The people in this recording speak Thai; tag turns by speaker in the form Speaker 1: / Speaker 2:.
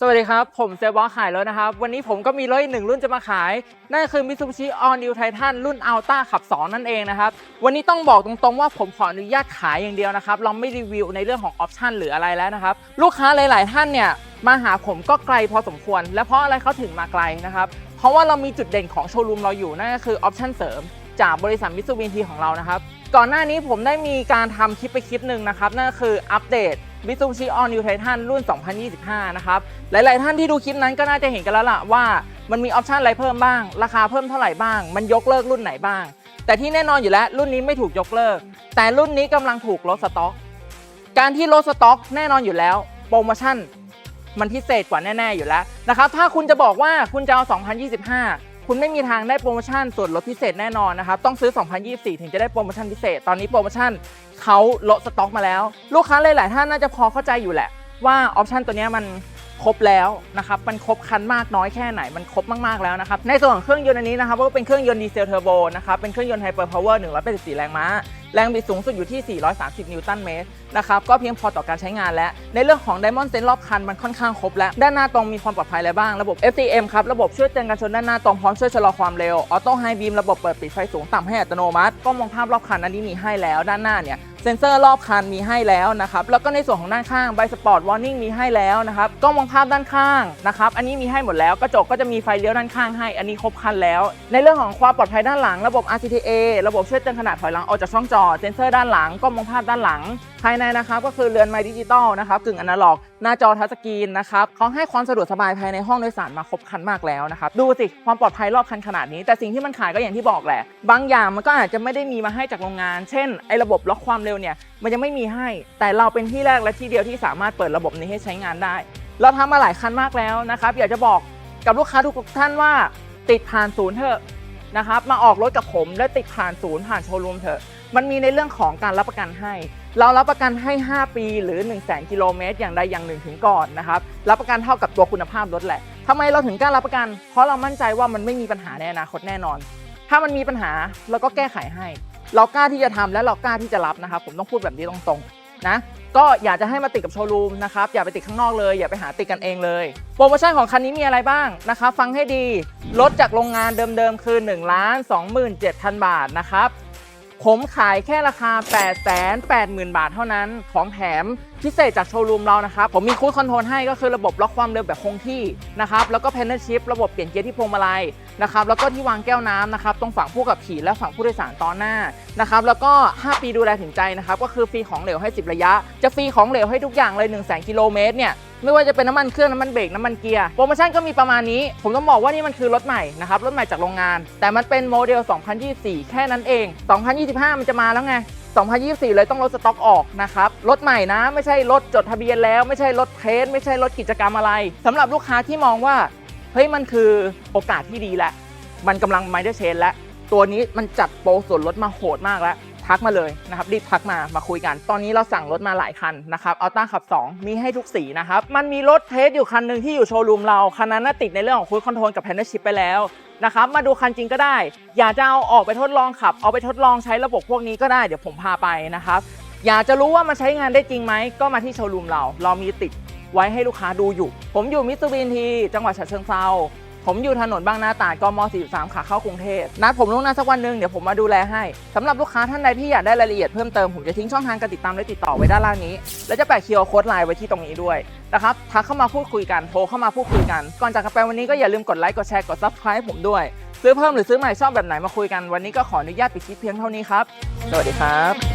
Speaker 1: สวัสดีครับ ผมเซบอสขายรถนะครับ วันนี้ผมก็มีรถอีกหนึ่งรุ่นจะมาขาย นั่นคือ Mitsubishi All New Titan รุ่น Alta ขับ 2 นั่นเองนะครับ วันนี้ต้องบอกตรงๆว่าผมขออนุญาตขายอย่างเดียวนะครับ เราไม่รีวิวในเรื่องของออปชันหรืออะไรแล้วนะครับ ลูกค้าหลาย ๆ ท่านเนี่ย มาหาผมก็ไกลพอสมควร และเพราะอะไรเขาถึงมาไกลนะครับ เพราะว่าเรามีจุดเด่นของโชว์รูมเราอยู่นั่นก็คือออปชันเสริม จากบริษัท Mitsubishi ของเรานะครับ ก่อนหน้านี้ผมได้มีการทำคลิปไปคลิปหนึ่งนะครับ นั่นคืออัปเดต Mitsubishi All New Titan รุ่น 2025 นะครับ หลายๆ ท่านที่ดูคลิปนั้นก็น่าจะเห็นกันแล้วล่ะว่ามันมีออปชันอะไรเพิ่มบ้าง ราคาเพิ่มเท่าไหร่บ้าง มันยกเลิกรุ่นไหนบ้าง แต่ที่แน่นอนอยู่แล้วรุ่นนี้ไม่ถูกยกเลิก แต่รุ่นนี้กำลังถูกลดสต็อก การที่ลดสต็อกแน่นอนอยู่แล้ว โปรโมชั่นมันพิเศษกว่าแน่ ๆ อยู่แล้วนะครับ ถ้าคุณจะบอกว่าคุณจะเอา 2025 คุณไม่มีทางได้โปรโมชั่นส่วนลดพิเศษแน่นอนนะครับ ต้องซื้อ 2024 ถึงจะได้โปรโมชั่นพิเศษ ตอนนี้โปรโมชั่นเขาลดสต็อกมาแล้ว ลูกค้าหลาย ๆ ท่านน่าจะพอเข้าใจอยู่แหละ ว่าออปชั่นตัวนี้มันครบแล้วนะครับ มันครบคันมากน้อยแค่ไหน มันครบมาก ๆ แล้วนะครับ ในส่วนของเครื่องยนต์อันนี้นะครับก็เป็นเครื่องยนต์ดีเซลเทอร์โบนะครับ เป็นเครื่องยนต์ไฮเปอร์พาวเวอร์184 แรงม้า แรงบิดสูงสุดอยู่ที่ 430 นิวตันเมตรนะครับก็เพียงพอต่อการใช้งานแล้วในเรื่องของ Diamond Sense รอบคันมันค่อนข้างครบแล้ว ด้านหน้าตรงมีความปลอดภัยอะไรบ้างระบบ FCM ครับ ระบบช่วยเตือนการชนด้านหน้าตรงพร้อมช่วยชะลอความเร็วออโต้ไฮบีมระบบเปิดปิดไฟสูงต่ำให้อัตโนมัติกล้องมองภาพรอบคันอันนี้มีให้แล้วด้านหน้าเนี่ย เซ็นเซอร์รอบคันมีให้แล้วนะครับ แล้วก็ในส่วนของด้านข้างไบสปอร์ตวอร์นิ่งมีให้แล้วนะครับกล้องมองภาพด้านข้างนะครับ อันนี้มีให้หมดแล้ว กระจกก็จะมีไฟเลี้ยวด้านข้างให้ อันนี้ครบคันแล้ว ในเรื่องของความปลอดภัยด้านหลัง ระบบ RCTA ระบบช่วยเตือนขนาดถอยหลังออกจากช่องจอ เซ็นเซอร์ด้านหลังกล้องมองภาพด้านหลัง ภายในนะครับก็คือเรือนไม้ดิจิตอลนะครับกึ่งอนาล็อก หน้าจอทัชสกรีนนะครับเขาให้ความสะดวกสบายภายในห้องโดยสารมาครบคันมากแล้วนะครับดูสิความปลอดภัยรอบคันขนาดนี้ แต่สิ่งที่มันขายก็อย่างที่บอกแหละ บางอย่างมันก็อาจจะไม่ได้มีมาให้จากโรงงาน เช่นไอ้ระบบล็อกความเร็วเนี่ยมันยังไม่มีให้ แต่เราเป็นที่แรกและที่เดียวที่สามารถเปิดระบบนี้ให้ใช้งานได้ เราทำมาหลายคันมากแล้วนะครับ อยากจะบอกกับลูกค้าทุกท่านว่าติดผ่านศูนย์เถอะนะครับ มาออกรถกับผมและติดผ่านศูนย์ผ่านโชว์รูมเถอะ มันมีในเรื่องของการรับประกันให้ เรารับประกันให้ 5 ปีหรือ 1 0 0 0 0แกิโลเมตรอย่างใดอย่างหนึ่งถึงก่อนนะครับ รับประกันเท่ากับตัวคุณภาพรถแหละทำไมเราถึงกล้ารับประกัน เพราะเรามั่นใจว่ามันไม่มีปัญหาในอนาคตแน่นอน ถ้ามันมีปัญหาเราก็แก้ไขให้ เรากล้าที่จะทำและเรากล้าที่จะรับนะครับผมต้องพูดแบบนี้ตรงๆนะก็อยากจะให้มาติดกับโชว์รูมนะครับอย่าไปติดข้างนอกเลย อย่าไปหาติดกันเองเลยโปรโมชั่นของคันนี้มีอะไรบ้างนะครับฟังให้ดีลดจากโรงงานเดิมๆคือ1 2 7 0 0 0 บาทนะครับผมขายแค่ราคา 8 8 0 0 0 0 บาทเท่านั้น ของแถมพิเศษจากโชว์รูมเรานะครับ ผมมีคูดคอนโทรลให้ก็คือระบบล็อกความเร็วแบบคงที่นะครับ แล้วก็เพนเนอร์ชิพระบบเปลี่ยนเกียร์ที่พวงมาลัย นะครับแล้วก็ที่วางแก้วน้ำนะครับตรงฝั่งผู้ขับขี่และฝั่งผู้โดยสารตอนหน้านะครับแล้วก็ 5 ปีดูแลถึงใจนะครับก็คือฟรีของเหลวให้ 10 ระยะ จะฟรีของเหลวให้ทุกอย่างเลย 1 0 0 0 0 0กิโลเมตรเนี่ยไม่ว่าจะเป็นน้ำมันเครื่องน้ำมันเบรกน้ำมันเกียร์โปรโมชั่นก็มีประมาณนี้ ผมต้องบอกว่านี่มันคือรถใหม่นะครับรถใหม่จากโรงงาน แต่มันเป็นโมเดล 2024 แค่นั้นเอง 2025 มันจะมาแล้วไง2024 เลยต้องลดสต็อกออกนะครับ รถใหม่นะ ไม่ใช่รถจดทะเบียนแล้ว ไม่ใช่รถเทสไม่ใช่รถกิจกรรมอะไรสำหรับลูกค้าที่มองว่า เฮ้ยมันคือโอกาสที่ดีแหละมันกำลังไม่ได้เชนแล้วตัวนี้มันจัดโปรส่วนลดมาโหดมากแล้วทักมาเลยนะครับรีบทักมามาคุยกัน ตอนนี้เราสั่งรถมาหลายคันนะครับอัลต้าขับ 2 มีให้ทุกสีนะครับ มันมีรถเทสอยู่คันหนึ่งที่อยู่โชว์รูมเรา คันนั้นน่ะติดในเรื่องของคู i คอนโทรลกับแพนเนอร์ชิพไปแล้วนะครับมาดูคันจริงก็ได้ อยากจะเอาออกไปทดลองขับ เอาไปทดลองใช้ระบบพวกนี้ก็ได้เดี๋ยวผมพาไปนะครับ อยากจะรู้ว่ามันใช้งานได้จริงไหมก็มาที่โชว์รูมเรา เรามีติด ไว้ให้ลูกค้าดูอยู่ ผมอยู่มิตซูบินทีจังหวัดฉะเชิงเทราผมอยู่ถนนบางนาตราดกม 43 ขาเข้ากรุงเทพนัดผมลงหน้าสักวันหนึ่งเดี๋ยวผมมาดูแลให้สำหรับลูกค้าท่านใดที่อยากได้รายละเอียดเพิ่มเติม ผมจะทิ้งช่องทางการติดตามและติดต่อไว้ด้านล่างนี้ และจะแปะคีย์โค้ดไลน์ไว้ที่ตรงนี้ด้วยนะครับทักเข้ามาพูดคุยกันโทรเข้ามาพูดคุยกัน ก่อนจากกันไปวันนี้ก็อย่าลืมกดไลค์กดแชร์กด subscribe ให้ผมด้วย ซื้อเพิ่มหรือซื้อใหม่ชอบแบบไหนมาคุยกันวันนี้ก็ขออนุญาตปิดคลิปเพียงเท่านี้ครับสวัสดีครับ